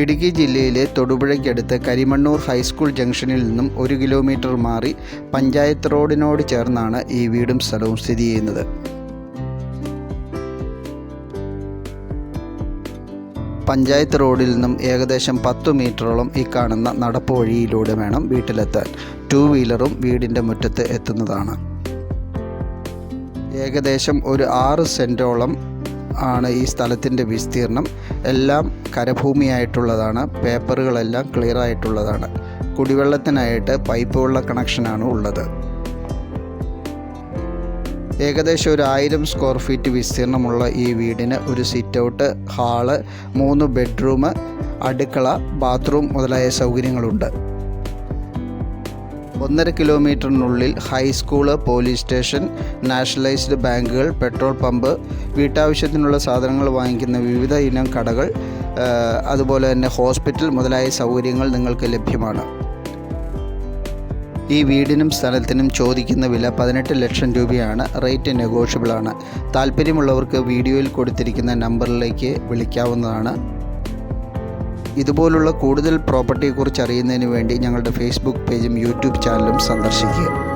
ഇടുക്കി ജില്ലയിലെ തൊടുപുഴയ്ക്കടുത്ത് കരിമണ്ണൂർ ഹൈസ്കൂൾ ജംഗ്ഷനിൽ നിന്നും ഒരു കിലോമീറ്റർ മാറി പഞ്ചായത്ത് റോഡിനോട് ചേർന്നാണ് ഈ വീടും സ്ഥലവും സ്ഥിതി ചെയ്യുന്നത്. പഞ്ചായത്ത് റോഡിൽ നിന്നും ഏകദേശം പത്തു മീറ്ററോളം ഈ കാണുന്ന നടപ്പ് വഴിയിലൂടെ വേണം വീട്ടിലെത്താൻ. ടൂ വീലറും വീടിന്റെ മുറ്റത്ത് എത്തുന്നതാണ്. ഏകദേശം ഒരു ആറ് സെന്റോളം ആണ് ഈ സ്ഥലത്തിന്റെ വിസ്തീർണം. എല്ലാം കരഭൂമിയായിട്ടുള്ളതാണ്. പേപ്പറുകളെല്ലാം ക്ലിയർ ആയിട്ടുള്ളതാണ് കുടിവെള്ളത്തിനായിട്ട് പൈപ്പ് വെള്ള കണക്ഷനാണ് ഉള്ളത്. ഏകദേശം ഒരു ആയിരം സ്ക്വയർ ഫീറ്റ് വിസ്തീർണമുള്ള ഈ വീടിന് ഒരു സിറ്റ് ഔട്ട് ഹാൾ മൂന്ന് ബെഡ്റൂം അടുക്കള ബാത്റൂം മുതലായ സൗകര്യങ്ങളുണ്ട്. ഒന്നര കിലോമീറ്ററിനുള്ളിൽ high school police station nationalised ബാങ്കുകൾ പെട്രോൾ പമ്പ് വീട്ടാവശ്യത്തിനുള്ള സാധനങ്ങൾ വാങ്ങിക്കുന്ന വിവിധ ഇനം കടകൾ അതുപോലെ തന്നെ ഹോസ്പിറ്റൽ മുതലായ സൗകര്യങ്ങൾ നിങ്ങൾക്ക് ലഭ്യമാണ്. ഈ വീടിനും സ്ഥലത്തിനും ചോദിക്കുന്ന വില പതിനെട്ട് ലക്ഷം രൂപയാണ്. റേറ്റ് നെഗോഷ്യബിളാണ് താല്പര്യമുള്ളവർക്ക് വീഡിയോയിൽ കൊടുത്തിരിക്കുന്ന നമ്പറിലേക്ക് വിളിക്കാവുന്നതാണ്. ഇതുപോലുള്ള കൂടുതൽ പ്രോപ്പർട്ടിയെക്കുറിച്ച് അറിയുന്നതിന് വേണ്ടി ഞങ്ങളുടെ ഫേസ്ബുക്ക് പേജും യൂട്യൂബ് ചാനലും സന്ദർശിക്കുക.